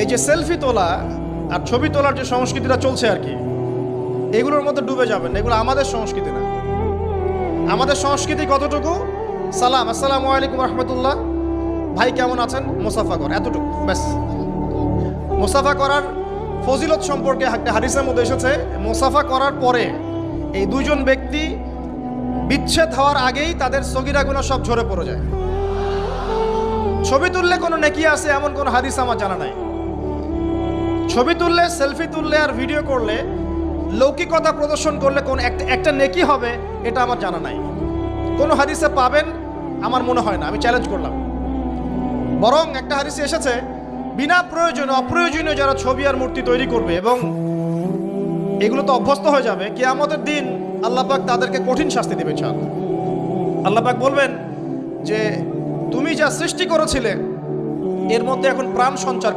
এই যে সেলফি তোলা আর ছবি তোলার যে সংস্কৃতিটা চলছে আর কি, এগুলোর মধ্যে ডুবে যাবেন। এগুলো আমাদের সংস্কৃতি না। আমাদের সংস্কৃতি কতটুকু? সালাম, আসসালামু আলাইকুম রহমতুল্লাহ। ভাই, কেমন আছেন? মোসাফা কর, এতটুকু, ব্যাস। মোসাফা করার ফজিলত সম্পর্কে একটা হাদিসের মধ্যে এসেছে, মোসাফা করার পরে এই দুইজন ব্যক্তি বিচ্ছেদ হওয়ার আগেই তাদের সগিরাগুলো সব ঝরে পড়ে যায়। ছবি তুললে কোনো নেকি আছে এমন কোনো হাদিস আমার জানা নাই। ছবি তুললে, সেলফি তুললে আর ভিডিও করলে, লৌকিকতা প্রদর্শন করলে কোন একটা নেকি হবে, এটা আমার জানা নাই। কোনো হাদিসে পাবেন, আমার মনে হয় না, আমি চ্যালেঞ্জ করলাম। বরং একটা হাদিসে এসেছে, বিনা প্রয়োজনে, অপ্রয়োজনীয় যারা ছবি আর মূর্তি তৈরি করবে এবং এগুলো তো অভ্যস্ত হয়ে যাবে কি আমাদের দিন আল্লাহ পাক তাদেরকে কঠিন শাস্তি দেবে চান আল্লাহ পাক বলবেন যা সৃষ্টি করেছিলে এর মধ্যে এখন প্রাণ সঞ্চার